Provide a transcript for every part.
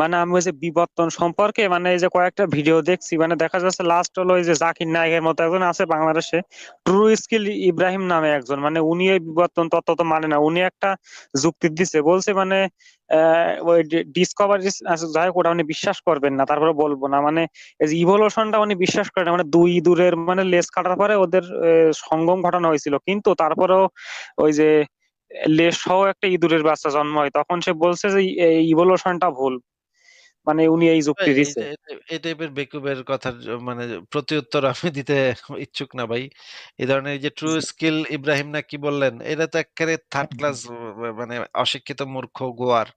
মানে আমি ওই যে বিবর্তন সম্পর্কে মানে এই যে কয়েকটা ভিডিও দেখছি মানে দেখা যাচ্ছে লাস্ট হলো ওই যে জাকির নায়কের মতো একজন আছে বাংলাদেশে, ট্রু স্কিল ইব্রাহিম নামে একজন মানে উনি ওই বিবর্তন তত্ত্ব তো মানে না, উনি একটা যুক্তি দিচ্ছে বলছে মানে ওই ডিসকভারি যাই হোক, ওটা উনি বিশ্বাস করবেন না, তারপরে বলব না মানে এই যে ইভলিউশনটা উনি বিশ্বাস করেন মানে দুই ইঁদুরের মানে লেজ কাটার পরে ওদের সঙ্গম ঘটানো হয়েছিল, কিন্তু তারপরেও ওই যে লেজ সহ একটা ইঁদুরের বাচ্চা জন্ম হয়, তখন সে বলছে যে ইভলিউশনটা ভুল। মানে উনি এই যুক্তি দিছে। এই টাইপের বেকুবের কথার মানে প্রতিউত্তর আমি দিতে ইচ্ছুক না ভাই। এই ধরনের যে ট্রু স্কিল ইব্রাহিম না কি বললেন এটা তো একেবারে থার্ড ক্লাস মানে অশিক্ষিত মূর্খ গোয়ার।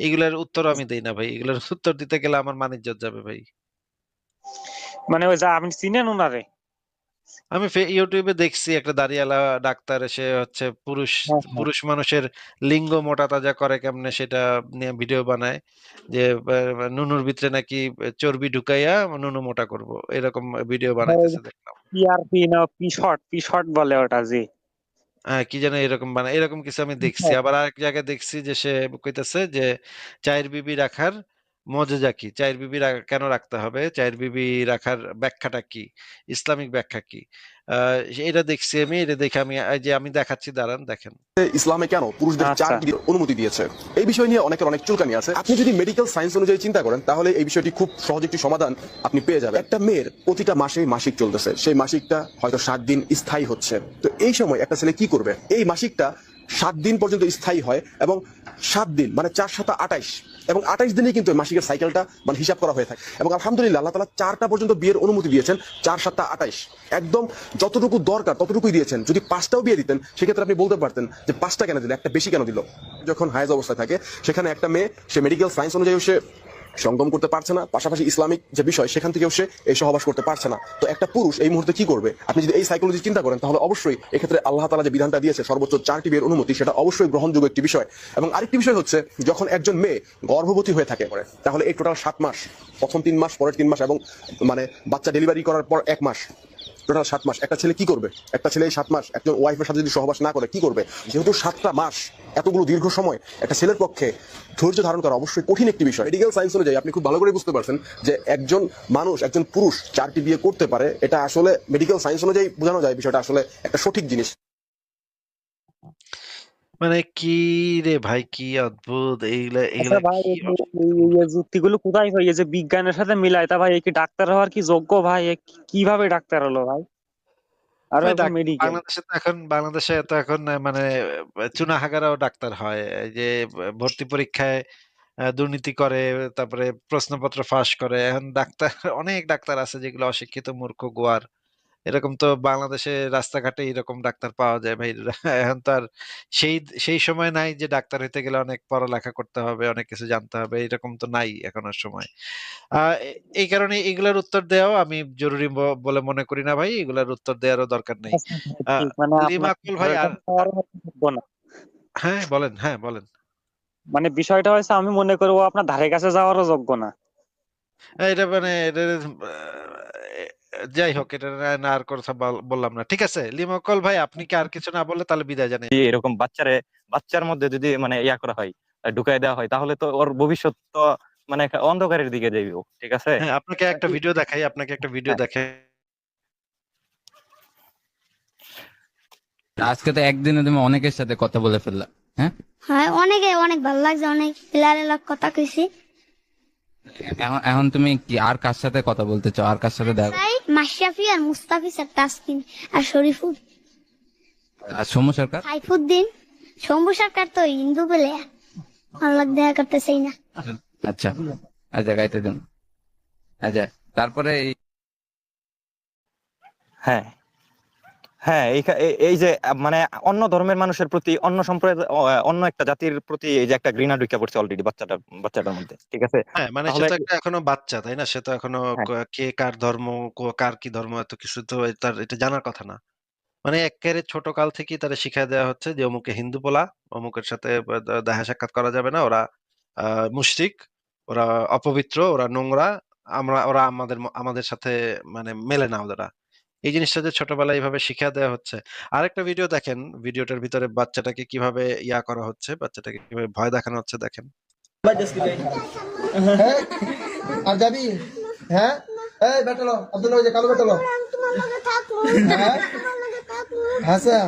এগুলার উত্তর আমি দেই না ভাই। এগুলোর উত্তর দিতে গেলে আমার মানিজ্জত যাবে ভাই। মানে ওই যা আপনি চিনেন ওনারে আমি ইউটিউবে দেখছি একটা দাড়িওয়ালা ডাক্তার সে হচ্ছে পুরুষ হ্যাঁ, হ্যাঁ। পুরুষ মানুষের লিঙ্গ মোটা তাজা করে কেমনে সেটা নিয়ে ভিডিও বানায় যে নুনুর ভিতরে নাকি চর্বি ঢুকাইয়া নুনু মোটা করব এরকম ভিডিও বানাইতেছে দেখলাম পিআরপি না পি শর্ট পি শর্ট বলে ওটা জি হ্যাঁ কি যেন এরকম বানায় এরকম কিছু আমি দেখছি হ্যাঁ। আবার আরেক জায়গায় দেখছি যে সে কইতাছে যে চায়ের বিবি রাখার মজেজা কি? চায়ের বিবি কেন রাখতে হবে? চায়ের বিবি রাখার ব্যাখ্যাটা কি? ইসলামিক ব্যাখ্যা কি? এটা দেখছি আমি এটা দেখে আমি যে আমি দেখাচ্ছি দাঁড়ান দেখেন। ইসলামে কেন পুরুষদের আচ্ছা। চার অনুমতি দিয়েছে? এই বিষয় নিয়ে অনেকের অনেক চুলকানি আছে। আপনি যদি মেডিকেল সায়েন্স অনুযায়ী চিন্তা করেন তাহলে এই বিষয়টি খুব সহজ একটি সমাধান আপনি পেয়ে যাবেন। একটা মেয়ের প্রতিটা মাসেই মাসিক চলতেছে। সেই মাসিকটা হয়তো সাত দিন স্থায়ী হচ্ছে। তো এই সময় একটা ছেলে কি করবে? এই মাসিকটা সাত দিন পর্যন্ত স্থায়ী হয় এবং সাত দিন মানে চার সাতা আঠাইশ এবং আঠাইশ দিনে কিন্তু মাসিকের সাইকেলটা মানে হিসাব করা হয়ে থাকে। এবং আলহামদুলিল্লাহ, আল্লাহ তালা চারটা পর্যন্ত বিয়ের অনুমতি দিয়েছেন, চার, সাতটা, আঠাইশ। একদম যতটুকু দরকার, ততটুকুই দিয়েছেন। যদি পাঁচটাও বিয়ে দিতেন, সেক্ষেত্রে আপনি বলতে পারতেন যে পাঁচটা কেন দিল একটা বেশি কেন দিল? যখন হায়াজ অবস্থায় থাকে, সেখানে একটা মেয়ে, সে মেডিকেল সায়েন্স অনুযায়ী সে সঙ্গম করতে পারছে না, পাশাপাশি ইসলামিক যে বিষয়, সেখান থেকেও সে এই সহবাস করতে পারছে না। তো একটা পুরুষ এই মুহূর্তে কি করবে? আপনি যদি এই সাইকোলজি চিন্তা করেন, তাহলে অবশ্যই এক্ষেত্রে আল্লাহ তালা যে বিধানটা দিয়েছে, সর্বোচ্চ চারটি বিয়ের অনুমতি, সেটা অবশ্যই গ্রহণযোগ্য একটি বিষয়। এবং আরেকটি বিষয় হচ্ছে, যখন একজন মেয়ে গর্ভবতী হয়ে থাকে পরে, তাহলে এই টোটাল সাত মাস, প্রথম তিন মাস, পরের তিন মাস এবং মানে বাচ্চা ডেলিভারি করার পর এক মাস। টোটাল সাত মাস। একটা ছেলে কি করবে? একটা ছেলে এই সাত মাস, একজন ওয়াইফের সাথে যদি সহবাস না করে, কি করবে? যেহেতু সাতটা মাস, এতগুলো দীর্ঘ সময় একটা ছেলের পক্ষে ধৈর্য ধারণ করা অবশ্যই কঠিন একটি বিষয়। মেডিকেল সায়েন্স অনুযায়ী আপনি খুব ভালো করে বুঝতে পারছেন যে একজন মানুষ, একজন পুরুষ, চারটি বিয়ে করতে পারে, এটা আসলে মেডিকেল সায়েন্স অনুযায়ী বোঝানো যায় বিষয়টা আসলে একটা সঠিক জিনিস। মানে কি রে ভাই কি অদ্ভুত এইগুলা আচ্ছা এইগুলা ভাই কি এই যুক্তিগুলো কোথায় হয়? এই যে বিজ্ঞানের সাথে মিলায় তা ভাই কি ডাক্তার হওয়ার কি যোগ্য ভাই? কীভাবে ডাক্তার হলো ভাই? আর ভাই, বাংলাদেশে তো এখন বাংলাদেশে তো এখন মানে চুনাহাগারাও ডাক্তার হয়। এই যে ভর্তি পরীক্ষায় দুর্নীতি করে তারপরে প্রশ্নপত্র ফাঁস করে। এখন ডাক্তার অনেক ডাক্তার আছে যেগুলো অশিক্ষিত মূর্খ গোয়ার। এরকম তো বাংলাদেশে রাস্তাঘাটে এরকম ডাক্তার পাওয়া যায় ভাই এখন তো আর সেই সেই সময় নাই যে ডাক্তার হইতে গেলে অনেক পড়ালেখা করতে হবে অনেক কিছু জানতে হবে এরকম তো নাই এখন আর সময়। এই কারণে এগুলার উত্তর দেওয়াও আমি জরুরি বলে মনে করি না ভাই এগুলার উত্তর দেওয়ারও দরকার নেই। আহ, ঠিক, মানে ভাই আর। হ্যাঁ বলেন হ্যাঁ বলেন। মানে বিষয়টা হয়েছে আমি মনে করব আপনার ধারে কাছে যাওয়ারও যোগ্য না। এটা মানে যাই হোক এটা না- আর কথা বললাম না। ঠিক আছে লিমাকল ভাই আপনি কি আর কিছু না বললে তাহলে বিদায় জানাই। এরকম বাচ্চারে বাচ্চার মধ্যে যদি মানে ইয়া করা হয় ঢুকাই দেওয়া হয় তাহলে তো ওর ভবিষ্যৎ তো মানে অন্ধকারের দিকে যাইব ঠিক আছে? হ্যাঁ আপনাকে একটা ভিডিও দেখাই আপনাকে একটা ভিডিও হ্যাঁ। দেখাই। আজকে তো একদিনে তুমি অনেকের সাথে কথা বলে ফেললা হ্যাঁ? হ্যাঁ অনেকে অনেক ভালো লাগছে অনেক কথা কইছি। এখন এখন তুমি কি আর কার সাথে কথা বলতে চাও? আর কার সাথে দেখো মাশরাফি আর মুস্তাফিজ আর তাসকিন আর শরীফুদ আর সৌম্য সরকার? সাইফুদ্দিন। শম্ভু সরকার তো হিন্দু বলে ভালো লাগ দেখা করতে চাই না। আচ্ছা আচ্ছা গাইতে দিন। আচ্ছা তারপরে এই হ্যাঁ। হ্যাঁ এই যে মানে অন্য ধর্মের মানুষের প্রতি অন্য সম্প্রদায় অন্য একটা জাতির প্রতি এই যে একটা ঘৃণা ঢুকে পড়ছে অলরেডি বাচ্চাটার বাচ্চাটার মধ্যে ঠিক আছে? হ্যাঁ মানে সে তো একটা এখনও বাচ্চা তাই না? সে তো এখনও হ্যাঁ। কে কার ধর্ম কার কি ধর্ম এত কিছু তো তার এটা জানার কথা না। মানে একেবারে ছোট কাল থেকেই তারা শিখাই দেওয়া হচ্ছে যে অমুকে হিন্দু বলা অমুকের সাথে দেখা সাক্ষাৎ করা যাবে না ওরা আহ মুশরিক ওরা অপবিত্র ওরা নোংরা আমরা ওরা আমাদের আমাদের সাথে মানে মেলে না ওরা এই জিনিসটা যে ছোটবেলায় এইভাবে শিক্ষা দেওয়া হচ্ছে। আরেকটা ভিডিও দেখেন ভিডিওটার ভিতরে বাচ্চাটাকে কীভাবে ইয়া করা হচ্ছে বাচ্চাটাকে কীভাবে ভয় দেখানো হচ্ছে দেখেন। হ্যাঁ আর যাবি? হ্যাঁ? এই বেটালো আব্দুল ওই যে কালো বেটালো হ্যাঁ? তোমার লগে থাকব হাসা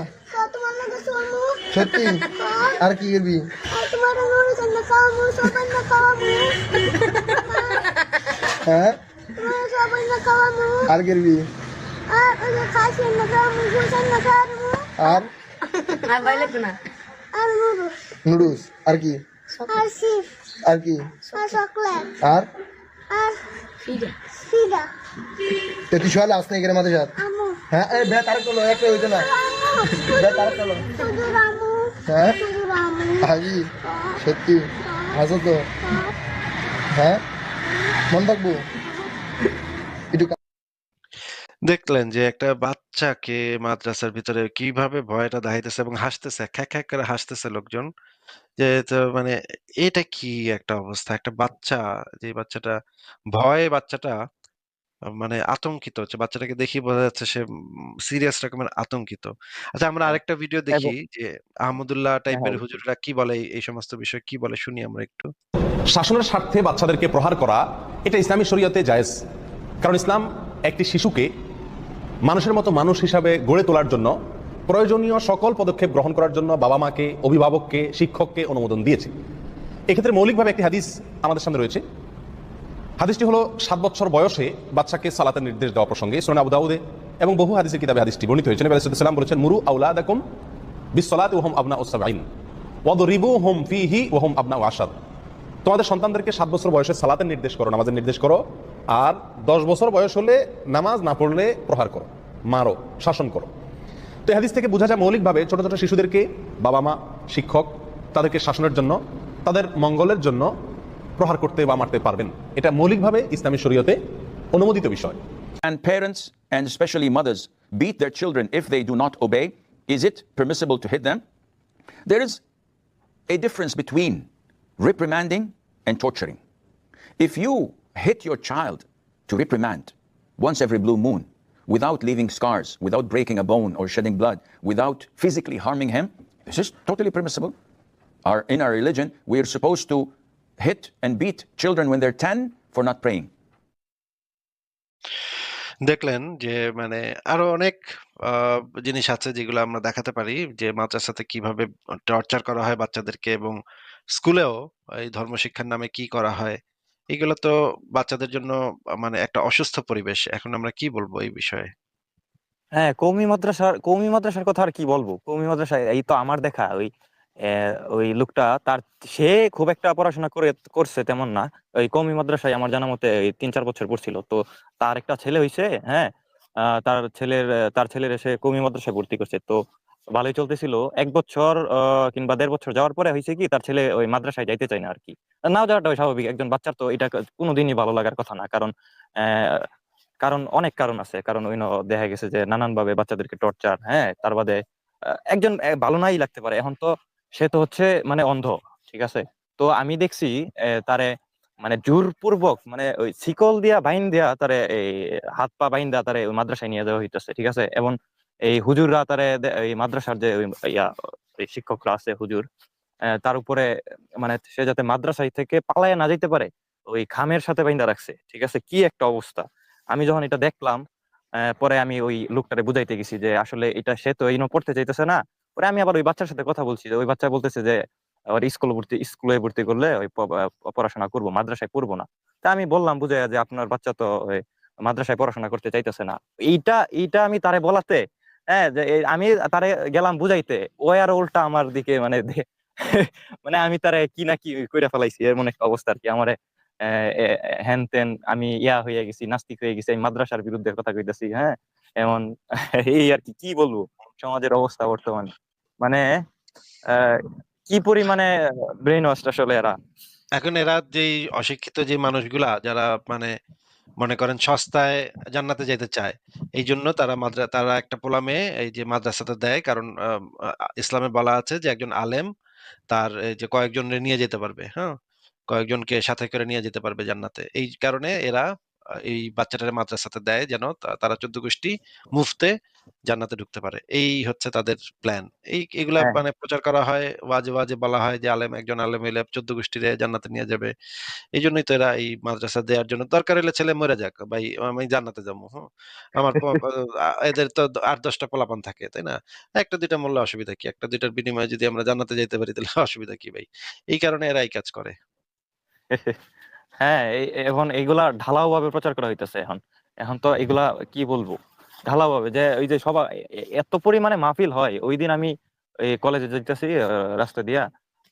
তোমার লগে চলবো সত্যি আর কি করবি হ্যাঁ আর করবি? আর? নুডলস। আর কি? আর কি? আর তো তুই আসতে এখানে মাঝে সাথ হ্যাঁ এই বে তার কলো একটা হইতো না। বে তার কলো হ্যাঁ? হাজি সত্যি হাসো তো। হ্যাঁ। মন থাকব দেখলেন যে একটা বাচ্চাকে মাদ্রাসার ভিতরে কীভাবে ভয়টা দেখাইতেছে এবং হাসতেছে খ্যাক খ্যাক করে হাসতেছে লোকজন। যে তো মানে এটা কি একটা অবস্থা? একটা বাচ্চা যে বাচ্চাটা ভয়ে বাচ্চাটা মানে আতঙ্কিত হচ্ছে বাচ্চাটাকে দেখি বোঝা যাচ্ছে সে সিরিয়াস রকমের আতঙ্কিত। আচ্ছা আমরা আরেকটা ভিডিও দেখি যে আহমদুল্লাহ টাইপের হুজুররা কি বলে এই- এই সমস্ত বিষয় কি বলে শুনি আমরা একটু। শাসনের স্বার্থে বাচ্চাদেরকে প্রহার করা এটা ইসলামী শরীয়তে জায়েজ। কারণ ইসলাম একটি শিশুকে মানুষের মতো মানুষ হিসাবে গড়ে তোলার জন্য প্রয়োজনীয় সকল পদক্ষেপ গ্রহণ করার জন্য বাবা মাকে, অভিভাবককে, শিক্ষককে অনুমোদন দিয়েছে। এক্ষেত্রে মৌলিকভাবে একটি হাদিস আমাদের সামনে রয়েছে। হাদিসটি হলো সাত বছর বয়সে বাচ্চাকে সালাতের নির্দেশ দেওয়া প্রসঙ্গে সোনা আবু দাউদে এবং বহু হাদিসের কিতাবে হাদিসটি বর্ণিত হয়েছে। নবী আলাইহিস সালাম বলেছেন, মুরু আউলাদাকুম বিসসালাতি ওয়া হুম আবনা উসাবাইন ওয়াদরিবুহুম ফিহি ওয়া হুম আবনা আশাদ। তোমাদের সন্তানদেরকে সাত বছর বয়সে সালাতের নির্দেশ করো, নামাজের নির্দেশ করো। আর দশ বছর বয়স হলে নামাজ না পড়লে প্রহার করো মারো শাসন করো তো হাদিস থেকে বোঝা যায় মৌলিকভাবে ছোট ছোট শিশুদেরকে বাবা মা শিক্ষক তাদেরকে শাসনের জন্য তাদের মঙ্গলের জন্য প্রহার করতে বা মারতে পারবেন এটা মৌলিকভাবে ইসলামী শরীয়তে অনুমোদিত বিষয় and parents, and especially mothers, beat their children if they do not obey, is it permissible to hit them? There is a difference between reprimanding and torturing. If you hit your child to reprimand once every blue moon without leaving scars, without breaking a bone or shedding blood, without physically harming him, this is totally permissible. Our, in our religion, we are supposed to hit and beat children when they're 10 for not praying. দেখলেন যে মানে আরও অনেক জিনিস আছে যেগুলো আমরা দেখাতে পারি যে মাদ্রাসাতে কীভাবে টর্চার করা হয় বাচ্চাদেরকে এবং স্কুলেও এই ধর্মশিক্ষার নামে কি করা হয় এগুলো তো বাচ্চাদের জন্য মানে একটা অসুস্থ পরিবেশ। এখন আমরা কি বলব এই বিষয়ে? হ্যাঁ কৌমি মাদ্রাসার কৌমি মাদ্রাসার কথা আর কি বলব? কৌমি মাদ্রাসা, এই তো আমার দেখা, ওই ওই লোকটা, তার, সে খুব একটা পড়াশোনা করে, করছে তেমন না। ওই কৌমি মাদ্রাসায় আমার জানা মতে তিন চার বছর পড়ছিল। তো তার একটা ছেলে হয়েছে হ্যাঁ তার ছেলের তার ছেলের এসে কৌমি মাদ্রাসায় ভর্তি করছে। তো ভালোই চলতেছিল। এক বছর কিংবা দেড় বছর যাওয়ার পরে হয়েছে কি, তার ছেলে ওই মাদ্রাসায় যাইতে চায় না আর কি নাও যাওয়াটা স্বাভাবিক। একজন বাচ্চার তো এটা কোনোদিনই ভালো লাগার কথা না। কারণ কারণ অনেক কারণ আছে। কারণ ওই দেখা গেছে যে নানান ভাবে বাচ্চাদেরকে টর্চার হ্যাঁ তার বাদে একজন ভালো নাই লাগতে পারে। এখন তো সে তো হচ্ছে মানে অন্ধ, ঠিক আছে? তো আমি দেখছি তারে মানে জোরপূর্বক মানে ওই শিকল দিয়া বাইন দিয়া তারে এই হাত পা বাইন দিয়া তারে ওই মাদ্রাসায় নিয়ে যাওয়া হইতেছে, ঠিক আছে? এবং এই হুজুররা তারে এই মাদ্রাসার যে ইয়া শিক্ষকরা আছে হুজুর তার উপরে মানে সে যাতে মাদ্রাসায় থেকে পালায় না যেতে পারে, ওই খামের সাথে বাইন্দা রাখছে, ঠিক আছে? কি একটা অবস্থা। আমি যখন এটা দেখলাম পরে আমি ওই লোকটারে বুঝাইতে গেছি যে আসলে এটা সে তো এই পড়তে চাইতেছে না। পরে আমি আবার ওই বাচ্চার সাথে কথা বলছি যে, ওই বাচ্চা বলতেছে যে ওর স্কুল ভর্তি স্কুলে ভর্তি করলে ওই পড়াশোনা করব, মাদ্রাসায় পড়ব না। তা আমি বললাম বুঝে যে আপনার বাচ্চা তো মাদ্রাসায় পড়াশোনা করতে চাইতেছে না। এইটা এইটা আমি তারে বলাতে হ্যাঁ যে আমি তারে গেলাম বুঝাইতে, ও আর উল্টা আমার দিকে মানে মানে আমি তারে কি না কি কইরা ফেলাইছি, এমন একটা অবস্থা আর কি। আমারে হ্যান তেন আমি ইয়া হয়ে গেছি, নাস্তিক হয়ে গেছি মাদ্রাসার বিরুদ্ধে কথা কইতাছি হ্যাঁ? এমন এই আর কি কি বলব? সমাজের অবস্থা বর্তমানে। মানে কি পরিমাণে ব্রেন ওয়াশ আসলে এরা? এখন এরা যেই অশিক্ষিত যে মানুষগুলা, যারা মানে মনে করেন সস্তায় জান্নাতে যেতে চায় এই জন্য তারা মাদ্রা, তারা একটা পোলা মেয়ে এই যে মাদ্রাসাতে দেয়, কারণ ইসলামে বলা আছে যে একজন আলেম তার যে কয়েকজনরে নিয়ে যেতে পারবে হ্যাঁ? কয়েকজনকে সাথে করে নিয়ে যেতে পারবে জান্নাতে। এই কারণে এরা এই বাচ্চাটারে মাদ্রাসাতে দেয় যেন তারা চোদ্দ গোষ্ঠী মুফতে জান্নাতে ঢুকতে পারে। এই হচ্ছে তাদের প্ল্যান এই এগুলা হ্যাঁ। মানে প্রচার করা হয় ওয়াজে ওয়াজে বলা হয় যে আলেম একজন আলেম হইলে চোদ্দ গোষ্ঠীরে জান্নাতে নিয়ে যাবে। এই জন্যই তো এরা এই মাদ্রাসা দেওয়ার জন্য দরকার হলে ছেলে মরে যাক ভাই আমি জান্নাতে যাব হ্যাঁ আমার এদের তো আট দশটা পোলাপান থাকে তাই না? একটা দুইটা মূল্য অসুবিধা কি? একটা দুইটার বিনিময়ে যদি আমরা জান্নাতে যেতে পারি তাহলে অসুবিধা কি ভাই? এই কারণে এরা এই কাজ করে। হ্যাঁ এখন এইগুলা ঢালাও ভাবে প্রচার করা হইতেছে এখন। এখন তো এগুলা কি বলব? ঢালাও ভাবে যে, ওই যে সবাই এত পরিমাণে মাহফিল হয়, ওই দিন আমি কলেজে যেতেছি রাস্তা দিয়া।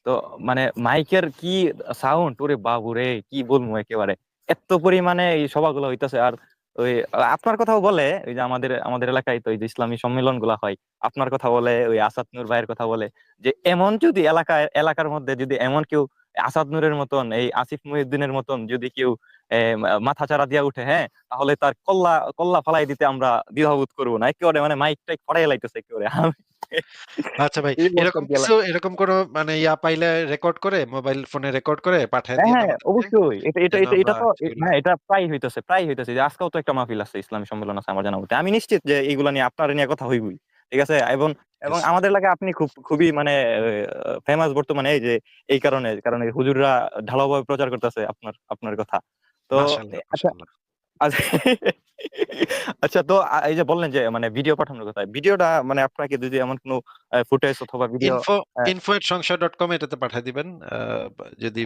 তো মানে মাইকের কি সাউন্ড ওরে বাবু রে কি বলব একেবারে? এত পরিমাণে এই সভাগুলো হইতাছে। আর ওই, আপনার কথাও বলে, ওই যে আমাদের আমাদের এলাকায় তো ওই যে ইসলামী সম্মেলনগুলা হয়, আপনার কথা বলে, ওই আসাদ নূর ভাইয়ের কথা বলে, যে এমন যদি এলাকায়, এলাকার মধ্যে যদি এমন কেউ আসাদ নূরের মতন এই আসিফ মহিউদ্দিনের মতন যদি কেউ মাথা চারা দিয়া উঠে হ্যাঁ? তাহলে তার কল্লা কল্লা ফালাই দিতে আমরা দ্বিধাবোধ করব না। একেবারে মানে মাইক টাইক ফাড়াই লাইতেছে একেবারে। আচ্ছা ভাই এরকম কিছু এরকম কোনো মানে ইয়া পাইলে রেকর্ড করে মোবাইল ফোনে রেকর্ড করে পাঠায় হ্যাঁ হ্যাঁ অবশ্যই। এটা এটা এটা তো হ্যাঁ এটা প্রায় হইতেছে প্রায় হইতেছে। যে আজকেও তো একটা মাহফিল আছে ইসলামী সম্মেলন আছে আমার জানা মতে। আমি নিশ্চিত যে এইগুলা নিয়ে আপনার নিয়ে কথা হইবই ঠিক আছে? এবং এবং আমাদের এলাকায় আপনি খুব খুবই মানে ফেমাস বর্তমানে এই যে এই কারণে কারণ হুজুররা ঢালাওভাবে প্রচার করতেছে আপনার আপনার কথা। তো আচ্ছা। আচ্ছা আচ্ছা তো এই যে বললেন যে মানে ভিডিও পাঠানোর কথা ভিডিওটা মানে আপনাকে যদি এমন কোনো ফুটেজ অথবা ভিডিও ইনফো হ্যাঁ। এটাতে পাঠিয়ে দিবেন। যদি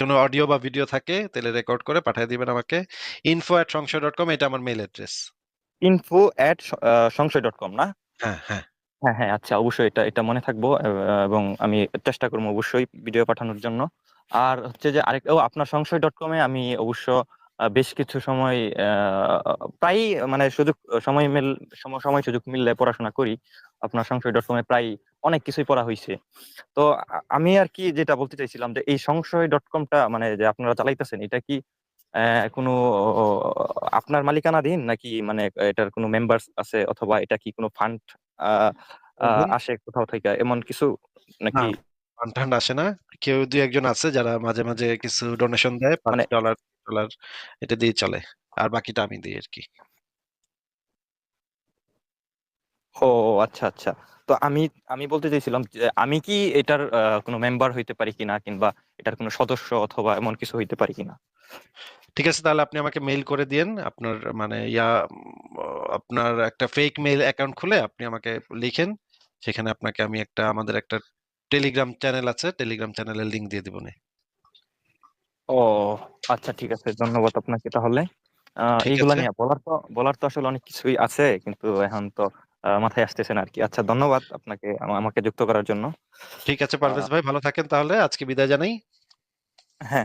কোনো অডিও বা ভিডিও থাকে তাহলে রেকর্ড করে পাঠিয়ে দিবেন আমাকে। ইনফো এট সংশয় ডট কম এটা আমার mail address info at Songshoy dot com না? হ্যাঁ হ্যাঁ। হ্যাঁ হ্যাঁ আচ্ছা অবশ্যই এটা এটা মনে থাকব, এবং আমি চেষ্টা করব অবশ্যই ভিডিও পাঠানোর জন্য। আর হচ্ছে যে আরেক, ও, আপনার ডট কমে আমি অবশ্য বেশ কিছু সময় প্রায় মানে সুযোগ, সময় মিল, সম- সময় সুযোগ মিললে পড়াশোনা করি। আপনার সংশয় ডট কমে প্রায় অনেক কিছুই পড়া হয়েছে তো আমি আর কি যেটা বলতে চাইছিলাম যে এই সংশয় ডট কমটা মানে যে আপনারা চালাইতেছেন, এটা কি কোনো আপনার মালিকানাধীন নাকি মানে এটার কোনো মেম্বার আছে? অথবা এটা কি কোনো ফান্ড। আসে কোথাও থেকে? এমন কিছু নাকি? ফান্ড আসে না। কেউ দুই একজন আছে যারা মাঝে মাঝে কিছু ডোনেশন দেয় পাঁচ মানে- ডলার ডলার এটা দিয়ে চলে। আর বাকিটা আমি দিই আর কি। ও আচ্ছা আচ্ছা। তো আমি আমি বলতে চাইছিলাম যে আমি কি এটার কোনো মেম্বার হইতে পারি কিনা? কিংবা এটার কোনো সদস্য অথবা এমন কিছু হইতে পারি কিনা? ঠিক আছে তাহলে আপনি আমাকে মেইল করে দিয়েন। আপনার মানে ইয়া আপনার একটা ফেক মেইল অ্যাকাউন্ট খুলে আপনি আমাকে লিখেন। সেখানে আপনাকে আমি একটা আমাদের একটা টেলিগ্রাম চ্যানেল আছে টেলিগ্রাম চ্যানেলের লিংক দিয়ে দিব ও আচ্ছা ঠিক আছে ধন্যবাদ আপনাকে তাহলে। এইগুলা। নিয়ে বলার তো বলার তো আসলে অনেক কিছুই আছে কিন্তু এখন তো মাথায় আসতেছে না আর কি আচ্ছা ধন্যবাদ আপনাকে আমাকে যুক্ত করার জন্য। ঠিক আছে পারভেজ ভাই ভালো থাকেন তাহলে। আজকে বিদায় জানাই। হ্যাঁ হ্যাঁ।